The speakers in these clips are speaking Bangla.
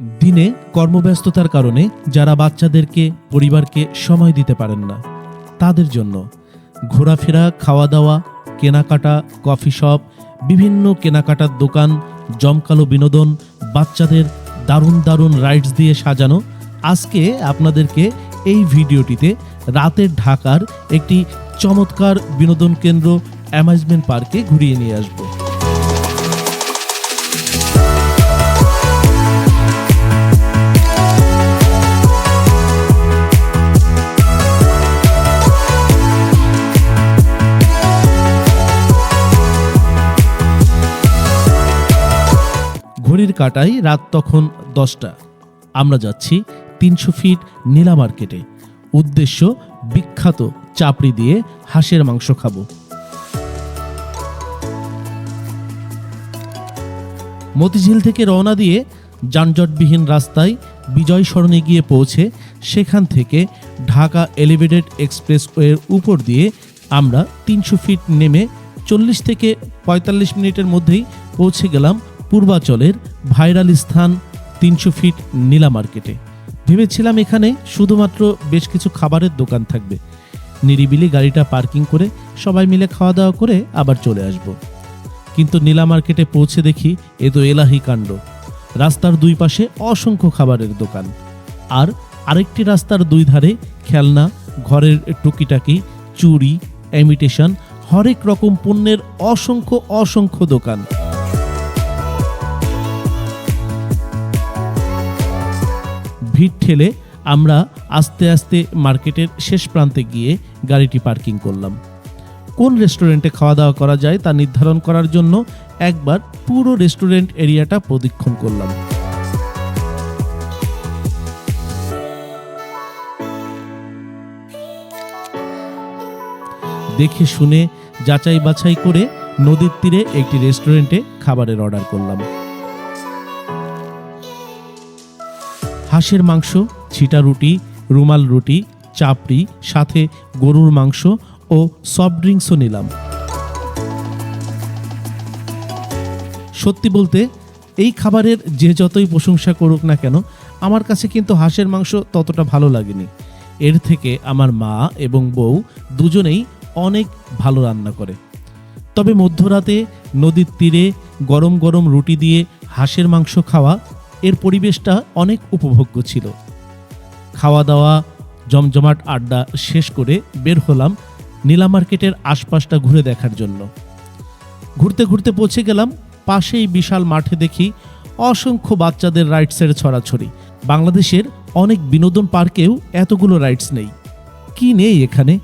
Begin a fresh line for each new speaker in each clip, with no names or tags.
দিনে কর্মব্যস্ততার কারণে যারা বাচ্চাদেরকে, পরিবারকে সময় দিতে পারেন না, তাদের জন্য ঘোরাফেরা খাওয়া দাওয়া কেনাকাটা, কফি শপ, বিভিন্ন কেনাকাটার দোকান, জমকালো বিনোদন, বাচ্চাদের দারুণ দারুণ রাইডস দিয়ে সাজানো, আজকে আপনাদেরকে এই ভিডিওটিতে রাতের ঢাকার একটি চমৎকার বিনোদন কেন্দ্র অ্যামাজমেন্ট পার্কে ঘুরিয়ে নিয়ে আসব। ঘড়ির কাটায় রাত তখন দশটা। আমরা যাচ্ছি তিনশো ফিট নীলা মার্কেটে। উদ্দেশ্য, বিখ্যাত চাপড়ি দিয়ে হাঁসের মাংস খাব। মতিঝিল থেকে রওনা দিয়ে যানজটবিহীন রাস্তায় বিজয় সরণে গিয়ে পৌঁছে সেখান থেকে ঢাকা এলিভেটেড এক্সপ্রেসওয়ের উপর দিয়ে আমরা তিনশো ফিট নেমে চল্লিশ থেকে পঁয়তাল্লিশ মিনিটের মধ্যেই পৌঁছে গেলাম পূর্বাচলের ভাইরাল স্থান তিনশো ফিট নীলা মার্কেটে। ভেবেছিলাম এখানে শুধুমাত্র বেশ কিছু খাবারের দোকান থাকবে। নিরিবিলি গাড়িটা পার্কিং করে সবাই মিলে খাওয়া দাওয়া করে আবার চলে আসব। কিন্তু নীলা মার্কেটে পৌঁছে দেখি এ তো এলাহি কাণ্ড। রাস্তার দুই পাশে অসংখ্য খাবারের দোকান। আর আরেকটি রাস্তার দুই ধারে খেলনা, ঘরের টুকিটাকি চুরি ইমিটেশন হরেক রকম পণ্যের অসংখ্য অসংখ্য দোকান। ভিড় ঠেলে আমরা আস্তে আস্তে মার্কেটের শেষ প্রান্তে গিয়ে গাড়িটি পার্কিং করলাম। কোন রেস্টুরেন্টে খাওয়া দাওয়া করা যায় তা নির্ধারণ করার জন্য একবার পুরো রেস্টুরেন্ট এরিয়াটা প্রদক্ষিণ করলাম। দেখে শুনে যাচাই বাছাই করে নদীর তীরে একটি রেস্টুরেন্টে খাবারের অর্ডার করলাম। হাঁসের মাংস, ছিটা রুটি, রুমাল রুটি, চাপড়ি, সাথে গরুর মাংস ও সফট ড্রিঙ্কসও নিলাম। সত্যি বলতে, এই খাবারের যে যতই প্রশংসা করুক না কেন, আমার কাছে কিন্তু হাঁসের মাংস ততটা ভালো লাগেনি। এর থেকে আমার মা এবং বউ দুজনেই অনেক ভালো রান্না করে। তবে মধ্যরাতে, নদীর তীরে গরম গরম রুটি দিয়ে হাঁসের মাংস খাওয়া এর পরিবেশটা অনেক উপভোগ্য ছিল। খাওয়া দাওয়া জমজমাট আড্ডা শেষ করে বের হলাম নীলা মার্কেটের আশপাশটা ঘুরে দেখার জন্য। ঘুরতে ঘুরতে পৌঁছে গেলাম, পাশেই বিশাল মাঠে দেখি অসংখ্য বাচ্চাদের রাইডসের ছড়াছড়ি। বাংলাদেশের অনেক বিনোদন পার্কেও এতগুলো রাইডস নেই। কি নেই এখানে?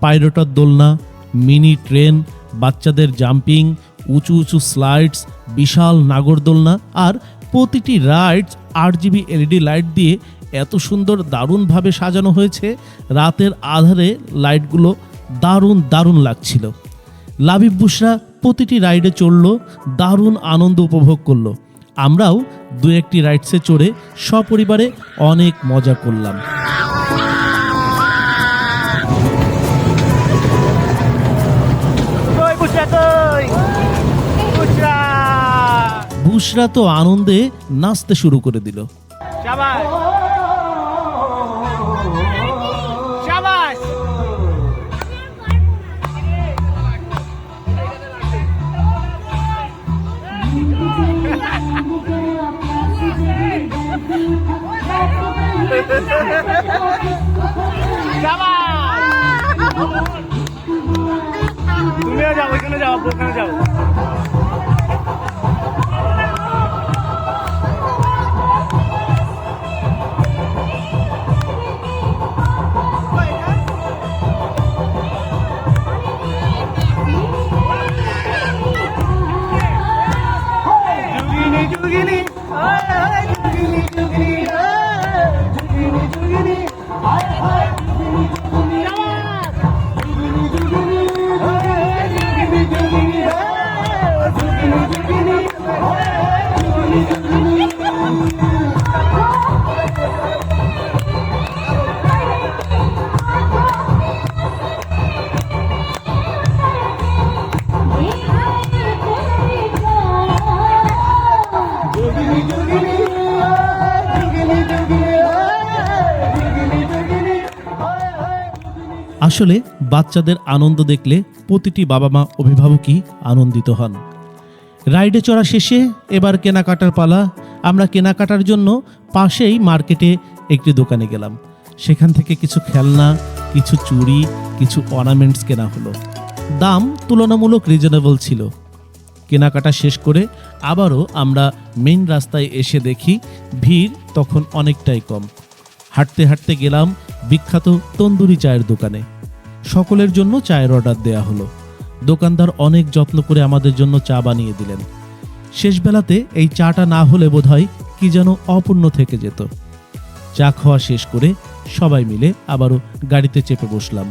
পাইরোটার দোলনা, মিনি ট্রেন, বাচ্চাদের জাম্পিং, উঁচু উঁচু স্লাইডস, বিশাল নাগরদোলনা আর প্রতিটি রাইডস আট জিবি এলইডি লাইট দিয়ে এত সুন্দর দারুণভাবে সাজানো হয়েছে, রাতের আধারে লাইটগুলো দারুণ দারুণ লাগছিল। লাবিব বুসরা প্রতিটি রাইডে চড়ল, দারুণ আনন্দ উপভোগ করল। আমরাও দু একটি রাইডসে চড়ে সপরিবারে অনেক মজা করলাম। বুসরা তো আনন্দে নাচতে শুরু করে দিল।
তুমিও যাও ওইখানে যাও ওখানে যাও।
আসলে বাচ্চাদের আনন্দ দেখলে প্রতিটি বাবা মা অভিভাবকই আনন্দিত হন। রাইডে চড়া শেষে এবার কেনাকাটার পালা। আমরা কেনাকাটার জন্য পাশেই মার্কেটে একটি দোকানে গেলাম। সেখান থেকে কিছু খেলনা, কিছু চুড়ি, কিছু অর্নামেন্টস কেনা হলো। দাম তুলনামূলক রিজনেবল ছিল। কেনাকাটা শেষ করে আবারও আমরা মেইন রাস্তায় এসে দেখি, ভিড় তখন অনেকটাই কম। হাঁটতে হাঁটতে গেলাম বিখ্যাত তন্দুরি চায়ের দোকানে। সকলের জন্য চায়ের অর্ডার দেয়া হলো। দোকানদার অনেক যত্ন করে আমাদের জন্য চা বানিয়ে দিলেন। শেষ বেলাতে এই চাটা না হলে বোধহয় কি যেন অপূর্ণ থেকে যেত। চা খাওয়া শেষ করে সবাই মিলে আবারও গাড়িতে চেপে বসলাম।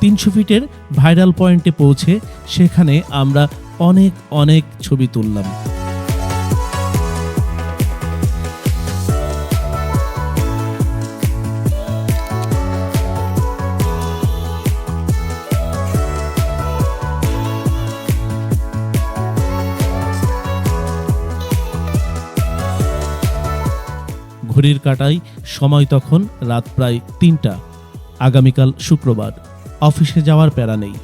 তিনশো ফিটের ভাইরাল পয়েন্টে পৌঁছে সেখানে আমরা অনেক অনেক ছবি তুললাম। ঘড়ির কাটাই সময় তখন রাত প্রায় তিনটা। আগামীকাল শুক্রবার। অফিসে যাওয়ার প্যারা নেই।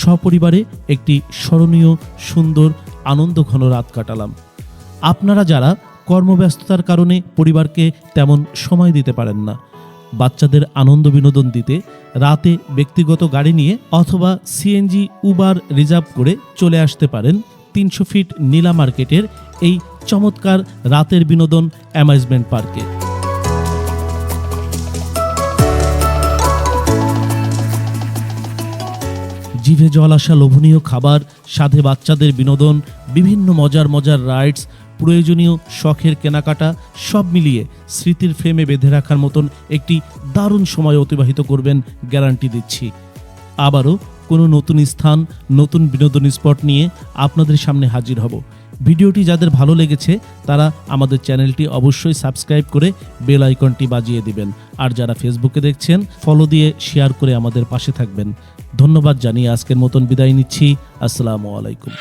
সপরিবারে একটি স্মরণীয়, সুন্দর, আনন্দঘন রাত কাটালাম। আপনারা যারা কর্মব্যস্ততার কারণে পরিবারকে তেমন সময় দিতে পারেন না, বাচ্চাদের আনন্দ বিনোদন দিতে, রাতে ব্যক্তিগত গাড়ি নিয়ে অথবা সিএনজি, উবার, রিজার্ভ করে চলে আসতে পারেন তিনশো ফিট নীলা মার্কেটের এই চমৎকার রাতের বিনোদন অ্যামাইজমেন্ট পার্কে। জিভে জল আসা লোভনীয় খাবার সাথে বাচ্চাদের বিনোদন, বিভিন্ন মজার মজার রাইডস প্রয়োজনীয় শখের কেনাকাটা, সব মিলিয়ে স্মৃতির ফ্রেমে বেঁধে রাখার মতন একটি দারুণ সময় অতিবাহিত করবেন গ্যারান্টি দিচ্ছি। আবারও কোনো নতুন স্থান, নতুন বিনোদন স্পট নিয়ে আপনাদের সামনে হাজির হব। ভিডিওটি যাদের ভালো লেগেছে, তারা আমাদের চ্যানেলটি অবশ্যই সাবস্ক্রাইব করে বেল আইকনটি বাজিয়ে দিবেন। আর যারা ফেসবুকে দেখছেন ফলো দিয়ে শেয়ার করে আমাদের পাশে থাকবেন। ধন্যবাদ জানিয়ে আজকের মতন বিদায় নিচ্ছি। আসসালামু আলাইকুম।